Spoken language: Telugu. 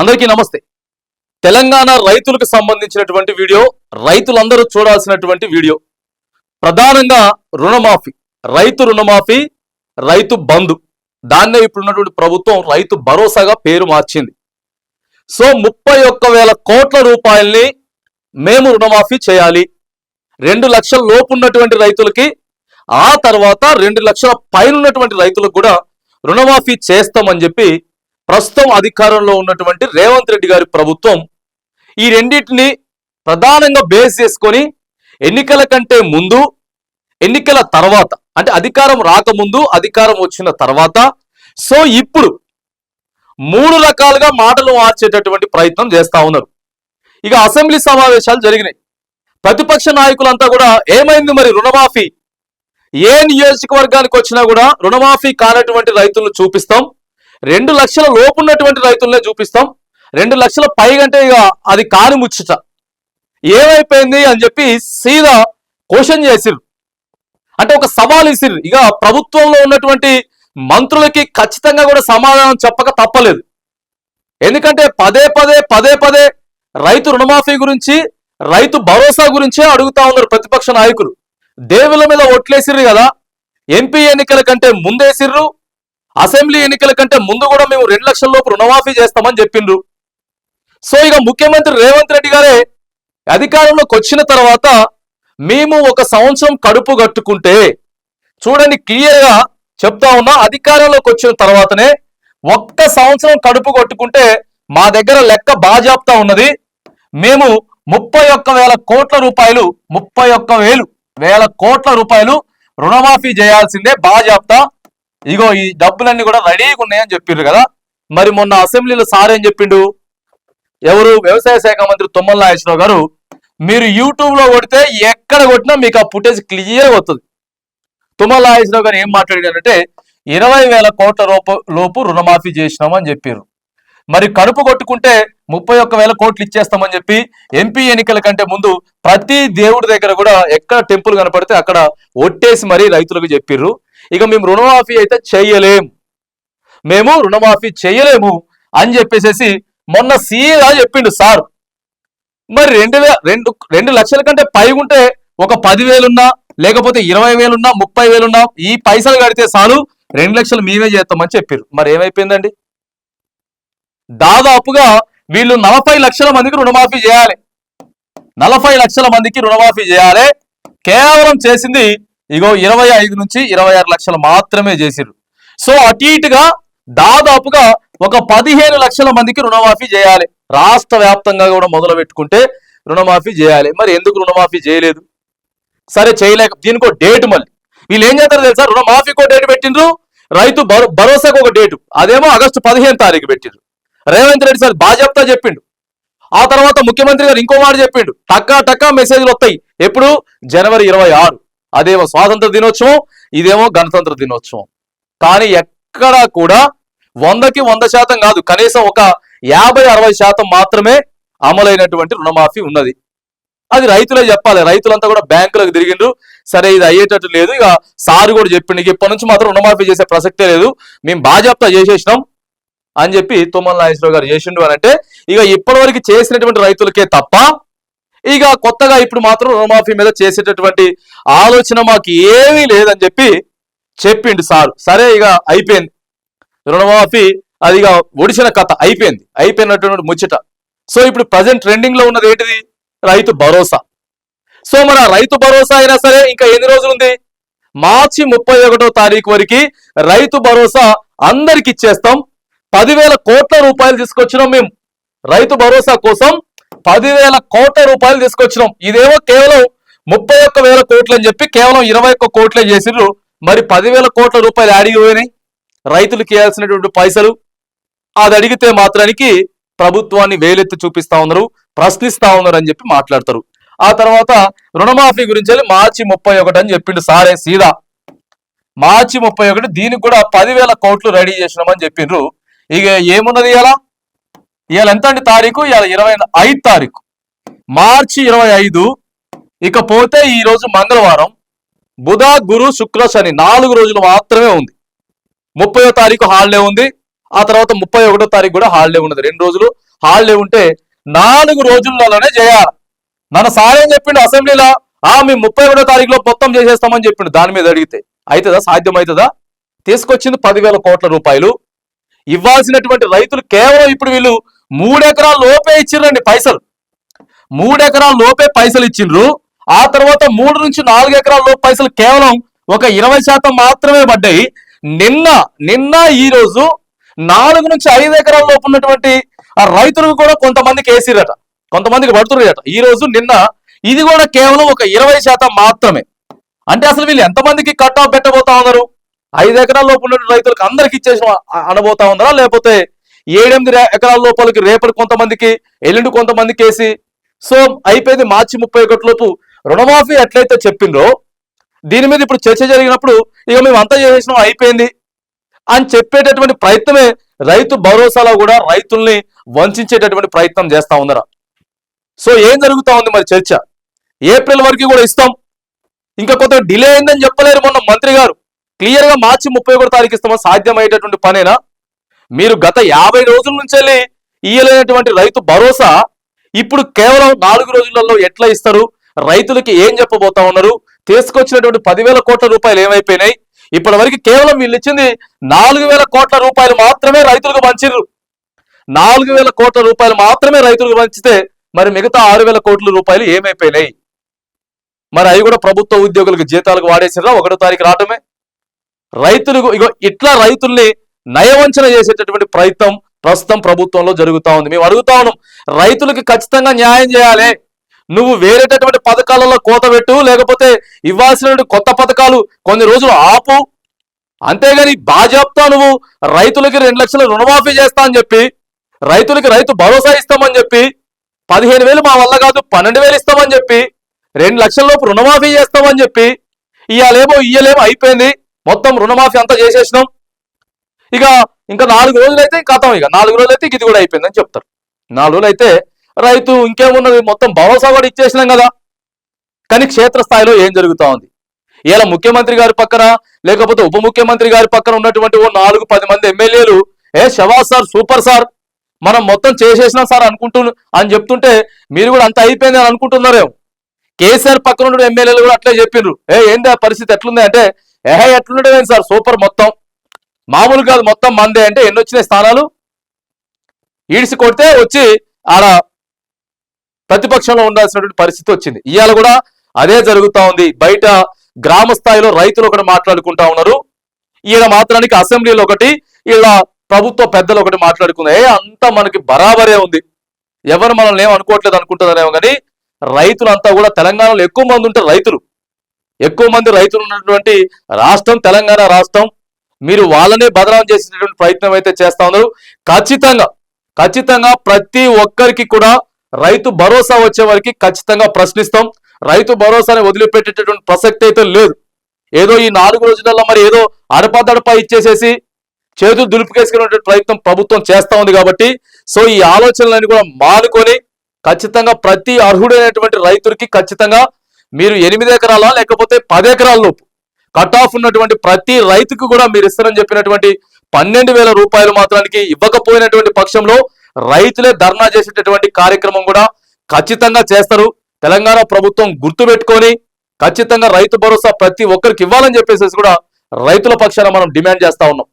అందరికీ నమస్తే. తెలంగాణ రైతులకు సంబంధించినటువంటి వీడియో రైతులందరూ చూడాల్సినటువంటి వీడియో. ప్రధానంగా రుణమాఫీ రైతు రుణమాఫీ రైతు బంధు. దాన్నే ఇప్పుడున్నటువంటి ప్రభుత్వం రైతు భరోసాగా పేరు మార్చింది. సో ముప్పై ఒక్క వేల కోట్ల రూపాయల్ని మేము రుణమాఫీ చేయాలి. రెండు లక్షల లోపు ఉన్నటువంటి రైతులకి ఆ తర్వాత రెండు లక్షల పైన ఉన్నటువంటి రైతులకు కూడా రుణమాఫీ చేస్తామని చెప్పి ప్రస్తుతం అధికారంలో ఉన్నటువంటి రేవంత్ రెడ్డి గారి ప్రభుత్వం ఈ రెండింటిని ప్రధానంగా బేస్ చేసుకొని ఎన్నికల కంటే ముందు ఎన్నికల తర్వాత అంటే అధికారం రాకముందు అధికారం వచ్చిన తర్వాత సో ఇప్పుడు మూడు రకాలుగా మాటలు మార్చేటటువంటి ప్రయత్నం చేస్తా ఉన్నారు. ఇక అసెంబ్లీ సమావేశాలు జరిగినాయి. ప్రతిపక్ష నాయకులంతా కూడా ఏమైంది మరి రుణమాఫీ? ఏ నియోజకవర్గానికి వచ్చినా కూడా రుణమాఫీ కానటువంటి రైతులను చూపిస్తాం. రెండు లక్షల లోపు ఉన్నటువంటి రైతులనే చూపిస్తాం. రెండు లక్షల పైగంటే ఇక అది కాని ముచ్చట. ఏమైపోయింది అని చెప్పి సీదా క్వశ్చన్ చేసిర్రు. అంటే ఒక సవాల్ ఇసిర్రు. ఇక ప్రభుత్వంలో ఉన్నటువంటి మంత్రులకి ఖచ్చితంగా కూడా సమాధానం చెప్పక తప్పలేదు. ఎందుకంటే పదే పదే పదే పదే రైతు రుణమాఫీ గురించి రైతు భరోసా గురించే అడుగుతా ఉన్నారు ప్రతిపక్ష నాయకులు. దేవుల మీద ఒట్లేసిర్రు కదా. ఎంపీ ఎన్నికల కంటే ముందేసిర్రు. అసెంబ్లీ ఎన్నికల కంటే ముందు కూడా మేము రెండు లక్షల లోపు రుణమాఫీ చేస్తామని చెప్పిండ్రు. సో ఇక ముఖ్యమంత్రి రేవంత్ రెడ్డి గారే అధికారంలోకి వచ్చిన తర్వాత మేము ఒక సంవత్సరం కడుపు కట్టుకుంటే చూడండి క్లియర్గా చెప్తా ఉన్నా అధికారంలోకి వచ్చిన తర్వాతనే ఒక్క సంవత్సరం కడుపు కొట్టుకుంటే మా దగ్గర లెక్క బాజాప్తా ఉన్నది. మేము ముప్పై ఒక్క వేల కోట్ల రూపాయలు ముప్పై ఒక్క వేలు వేల కోట్ల రూపాయలు రుణమాఫీ చేయాల్సిందే బాజాప్తా. ఇగో ఈ డబ్బులన్నీ కూడా రెడీగా ఉన్నాయని చెప్పిండ్రు కదా. మరి మొన్న అసెంబ్లీలో సార్ ఏం చెప్పిండు? ఎవరు? వ్యవసాయ శాఖ మంత్రి తుమ్మల నాగేశ్వరరావు గారు మీరు యూట్యూబ్లో కొడితే ఎక్కడ కొట్టినా మీకు ఆ ఫుటేజ్ క్లియర్ వస్తుంది తుమ్మల నాగేశ్వరరావు గారు ఏం మాట్లాడారంటే ఇరవై వేల కోట్ల రూప లోపు రుణమాఫీ చేసినామని చెప్పారు మరి కడుపు కొట్టుకుంటే ముప్పై ఒక్క వేల కోట్లు ఇచ్చేస్తామని చెప్పి ఎంపీ ఎన్నికల కంటే ముందు ప్రతి దేవుడి దగ్గర కూడా ఎక్కడ టెంపుల్ కనపడితే అక్కడ ఒట్టేసి మరీ రైతులకు చెప్పిర్రు. ఇక మేము రుణమాఫీ అయితే చెయ్యలేం మేము రుణమాఫీ చెయ్యలేము అని చెప్పేసేసి మొన్న సీదా చెప్పిండు సార్. మరి రెండు రెండు రెండు లక్షల కంటే పై ఉంటే ఒక పదివేలున్నా లేకపోతే ఇరవై వేలున్నా ముప్పై వేలున్నా ఈ పైసలు కడితే చాలు రెండు లక్షలు మేమే చేస్తామని చెప్పారు. మరి ఏమైపోయిందండి? దాదాపుగా వీళ్ళు నలభై లక్షల మందికి రుణమాఫీ చేయాలి. నలభై లక్షల మందికి రుణమాఫీ చేయాలి. కేవలం చేసింది ఇగో ఇరవై ఐదు నుంచి ఇరవై ఆరు లక్షలు మాత్రమే చేసిర్రు. సో అటు ఇటుగా దాదాపుగా ఒక పదిహేను లక్షల మందికి రుణమాఫీ చేయాలి. రాష్ట్ర వ్యాప్తంగా కూడా మొదలు పెట్టుకుంటే రుణమాఫీ చేయాలి. మరి ఎందుకు రుణమాఫీ చేయలేదు? సరే చేయలేక దీనికో డేట్ మళ్ళీ. వీళ్ళు ఏం చేస్తారు తెలుసా? రుణమాఫీకో డేట్ పెట్టిండ్రు. రైతు భరో- భరోసాకు ఒక డేటు. అదేమో ఆగస్టు పదిహేను తారీఖు పెట్టిండ్రు. రేవంత్ రెడ్డి సార్ బాజప్తా చెప్పిండు. ఆ తర్వాత ముఖ్యమంత్రి గారు ఇంకో మాట చెప్పిండు. టక్కా టక్కా మెసేజ్లు వస్తాయి. ఎప్పుడు? జనవరి ఇరవై ఆరు. అదేమో స్వాతంత్ర దినోత్సవం ఇదేమో గణతంత్ర దినోత్సవం. కానీ ఎక్కడా కూడా వందకి వంద శాతం కాదు కనీసం ఒక యాభై అరవై శాతం మాత్రమే అమలైనటువంటి రుణమాఫీ ఉన్నది. అది రైతులే చెప్పాలి రైతులంతా కూడా బ్యాంకులకు తిరిగిండ్రు. సరే ఇది అయ్యేటట్టు లేదు. ఇక సార్ కూడా చెప్పిండు ఇప్పటి నుంచి మాత్రం రుణమాఫీ చేసే ప్రసక్తే లేదు. మేము బాజాప్తా చేసేసినాం అని చెప్పి తుమ్మల నాగేశ్వరరావు గారు చేసిండు అని అంటే ఇక ఇప్పటివరకు చేసినటువంటి రైతులకే తప్ప ఇక కొత్తగా ఇప్పుడు మాత్రం రుణమాఫీ మీద చేసేటటువంటి ఆలోచన మాకు ఏమీ లేదని చెప్పి చెప్పిండు సార్. సరే ఇక అయిపోయింది. రుణమాఫీ అది ఇక ఒడిసిన కథ అయిపోయింది. అయిపోయినటువంటి ముచ్చట. సో ఇప్పుడు ప్రజెంట్ ట్రెండింగ్లో ఉన్నది ఏంటిది? రైతు భరోసా. సో మన రైతు భరోసా అయినా సరే ఇంకా ఎన్ని రోజులు ఉంది? మార్చి ముప్పై ఒకటో తారీఖు వరకు రైతు భరోసా అందరికి ఇచ్చేస్తాం. పదివేల కోట్ల రూపాయలు తీసుకొచ్చినాం మేము. రైతు భరోసా కోసం పదివేల కోట్ల రూపాయలు తీసుకొచ్చినాం. ఇదేమో కేవలం ముప్పై ఒక్క వేల కోట్లు అని చెప్పి కేవలం ఇరవై ఒక్క కోట్లే చేసిర్రు. మరి పదివేల కోట్ల రూపాయలు అడిగి పోయినాయి? రైతులకు ఇవ్వాల్సినటువంటి పైసలు అది అడిగితే మాత్రానికి ప్రభుత్వాన్ని వేలెత్తి చూపిస్తా ఉన్నారు ప్రశ్నిస్తా ఉన్నారు అని చెప్పి మాట్లాడతారు. ఆ తర్వాత రుణమాఫీ గురించి వెళ్ళి మార్చి ముప్పై ఒకటి అని చెప్పిండు సారే సీదా. మార్చి ముప్పై ఒకటి దీనికి కూడా పదివేల కోట్లు రెడీ చేసినామని చెప్పిండ్రు. ఇక ఏమున్నది ఇలా ఇవాళ ఎంత అండి తారీఖు? ఇవాళ ఇరవై ఐదు తారీఖు. మార్చి ఇరవై ఐదు. ఇకపోతే ఈరోజు ఈ రోజు మంగళవారం. బుధ గురు శుక్ర శని నాలుగు రోజులు మాత్రమే ఉంది. ముప్పయో తారీఖు హాలిడే ఉంది. ఆ తర్వాత ముప్పై ఒకటో తారీఖు కూడా హాలిడే ఉన్నది రెండు రోజులు హాలిడే ఉంటే నాలుగు రోజుల్లోనే చేయాలి. మన సార్ ఏం చెప్పిండు? అసెంబ్లీలో? ఆ మేము ముప్పై ఒకటో తారీఖులో మొత్తం చేసేస్తామని చెప్పిండు. దాని మీద అడిగితే. అవుతుందా సాధ్యం అవుతుందా తీసుకొచ్చింది పదివేల కోట్ల రూపాయలు. ఇవ్వాల్సినటువంటి రైతులు కేవలం ఇప్పుడు వీళ్ళు మూడెకరాల లోపే ఇచ్చిండ్రండి పైసలు. మూడెకరాల లోపే పైసలు ఇచ్చిండ్రు. ఆ తర్వాత మూడు నుంచి నాలుగు ఎకరాల లోపు పైసలు కేవలం ఒక ఇరవై శాతం మాత్రమే పడ్డాయి. నిన్న నిన్న ఈ రోజు నాలుగు నుంచి ఐదు ఎకరాల లోపు ఉన్నటువంటి ఆ రైతులకు కూడా కొంతమందికి వేసిరట కొంతమందికి పడుతున్నారట ఈ రోజు నిన్న ఇది కూడా కేవలం ఒక ఇరవై శాతం మాత్రమే. అంటే అసలు వీళ్ళు ఎంతమందికి కట్ ఆఫ్ పెట్టబోతా ఉన్నారు? ఐదు ఎకరాల లోపు ఉన్న రైతులకు అందరికి ఇచ్చేసిన అనబోతా ఉన్నారా? లేకపోతే ఏడెనిమిది ఎకరాల లోపలికి రేపటి కొంతమందికి ఎల్లుండి కొంతమందికి వేసి సో అయిపోయింది మార్చి ముప్పై ఒకటి లోపు. రుణమాఫీ ఎట్లయితే చెప్పిండ్రో దీని మీద ఇప్పుడు చర్చ జరిగినప్పుడు ఇక మేము అంతా చేసేసినాం అయిపోయింది. అని చెప్పేటటువంటి ప్రయత్నమే రైతు భరోసాలో కూడా రైతుల్ని వంచేటటువంటి ప్రయత్నం చేస్తా ఉన్నారా? సో ఏం జరుగుతా ఉంది మరి చర్చ? ఏప్రిల్ వరకు కూడా ఇస్తాం. ఇంకా కొంత డిలే అయిందని చెప్పలేరు మొన్న మంత్రి గారు. క్లియర్గా మార్చి ముప్పై ఒకటి తారీఖు ఇస్తామో సాధ్యమయ్యేటటువంటి పనేనా? మీరు గత యాభై రోజుల నుంచే ఇయ్యలేనటువంటి రైతు భరోసా ఇప్పుడు కేవలం నాలుగు రోజులలో ఎట్లా ఇస్తారు? రైతులకి ఏం చెప్పబోతా ఉన్నారు? తీసుకొచ్చినటువంటి పదివేల కోట్ల రూపాయలు ఏమైపోయినాయి? ఇప్పటి వరకు కేవలం వీళ్ళు ఇచ్చింది నాలుగు వేల కోట్ల రూపాయలు మాత్రమే రైతులకు పంచిర్రు. నాలుగు వేల కోట్ల రూపాయలు మాత్రమే రైతులకు పంచితే మరి మిగతా ఆరు వేల కోట్ల రూపాయలు ఏమైపోయినాయి? మరి అవి కూడా ప్రభుత్వ ఉద్యోగులకు జీతాలకు వాడేసిరా ఒకటో తారీఖు రావటమే. రైతులకు ఇగో ఇట్లా రైతుల్ని నయవంచన చేసేటటువంటి ప్రయత్నం ప్రస్తుతం ప్రభుత్వంలో జరుగుతూ ఉంది. మేము అడుగుతా ఉన్నాం రైతులకి ఖచ్చితంగా న్యాయం చేయాలి. నువ్వు వేరేటటువంటి పథకాలలో కోత పెట్టు లేకపోతే ఇవ్వాల్సినటువంటి కొత్త పథకాలు కొన్ని రోజులు ఆపు. అంతేగాని బాజాబ్తో నువ్వు రైతులకి రెండు లక్షల రుణమాఫీ చేస్తా అని చెప్పి రైతులకి రైతు భరోసా ఇస్తామని చెప్పి పదిహేను వేలు మా వల్ల కాదు పన్నెండు వేలు ఇస్తామని చెప్పి రెండు లక్షల లోపు రుణమాఫీ చేస్తామని చెప్పి ఇయ్యాలేమో ఇయ్యలేమో అయిపోయింది. మొత్తం రుణమాఫీ అంతా చేసేసినాం. ఇక ఇంకా నాలుగు రోజులు అయితే కథం ఇక. నాలుగు రోజులు అయితే ఇది కూడా అయిపోయిందని చెప్తారు. నాలుగు రోజులు అయితే రైతు ఇంకేమున్నది? మొత్తం భరోసా కూడా ఇచ్చేసినాం కదా. కానీ క్షేత్రస్థాయిలో ఏం జరుగుతా ఉంది? ఇలా ముఖ్యమంత్రి గారి పక్కన లేకపోతే ఉప ముఖ్యమంత్రి గారి పక్కన ఉన్నటువంటి ఓ నాలుగు పది మంది ఎమ్మెల్యేలు ఏ శవాస్ సార్ సూపర్ సార్ మనం మొత్తం చేసేసినాం సార్ అనుకుంటు అని చెప్తుంటే మీరు కూడా అంత అయిపోయింది అని అనుకుంటున్నారేమో. కేసీఆర్ పక్కన ఉన్న ఎమ్మెల్యేలు కూడా అట్లే చెప్పిండ్రు ఏ ఏంటి ఆ పరిస్థితి ఎట్లుంది అంటే ఏహే ఎట్లుండేది సార్? సూపర్ మొత్తం. మామూలు కాదు మొత్తం మందే అంటే ఎన్ని వచ్చినాయి స్థానాలు? ఈడిసి కొడితే వచ్చి ఆడ ప్రతిపక్షంలో ఉండాల్సినటువంటి పరిస్థితి వచ్చింది. ఇవాళ కూడా అదే జరుగుతూ ఉంది. బయట గ్రామ స్థాయిలో రైతులు ఒకటి మాట్లాడుకుంటా ఉన్నారు. ఈయన మాత్రానికి అసెంబ్లీలో ఒకటి ఇలా ప్రభుత్వ పెద్దలు ఒకటి మాట్లాడుకున్నాయి అంతా మనకి బరాబరే ఉంది. ఎవరు మనల్ని ఏం అనుకోవట్లేదు అనుకుంటున్నారేమో కానీ రైతులంతా కూడా తెలంగాణలో ఎక్కువ మంది ఉంటారు రైతులు. ఎక్కువ మంది రైతులు ఉన్నటువంటి రాష్ట్రం తెలంగాణ రాష్ట్రం మీరు వాళ్ళనే బదనాం చేసేటటువంటి ప్రయత్నం అయితే చేస్తా ఉన్నారు. ఖచ్చితంగా ఖచ్చితంగా ప్రతి ఒక్కరికి కూడా రైతు భరోసా వచ్చే వారికి ఖచ్చితంగా ప్రశ్నిస్తాం. రైతు భరోసాని వదిలిపెట్టేటటువంటి ప్రసక్తి అయితే లేదు. ఏదో ఈ నాలుగు రోజులలో మరి ఏదో అడపదడప ఇచ్చేసేసి చేతులు దులిపికేసుకునేటువంటి ప్రయత్నం ప్రభుత్వం చేస్తా ఉంది కాబట్టి సో ఈ ఆలోచనలన్నీ కూడా మానుకొని ఖచ్చితంగా ప్రతి అర్హుడైనటువంటి రైతులకి ఖచ్చితంగా మీరు ఎనిమిది ఎకరాల లేకపోతే పది ఎకరాల లోపు కట్ ఆఫ్ ఉన్నటువంటి ప్రతి రైతుకు కూడా మీరు ఇస్తారని చెప్పినటువంటి పన్నెండు వేల రూపాయలు మాత్రానికి ఇవ్వకపోయినటువంటి పక్షంలో రైతులే ధర్నా చేసేటటువంటి కార్యక్రమం కూడా ఖచ్చితంగా చేస్తారు. తెలంగాణ ప్రభుత్వం గుర్తుపెట్టుకొని ఖచ్చితంగా రైతు భరోసా ప్రతి ఒక్కరికి ఇవ్వాలని చెప్పేసి కూడా రైతుల పక్షాన మనం డిమాండ్ చేస్తా ఉన్నాం.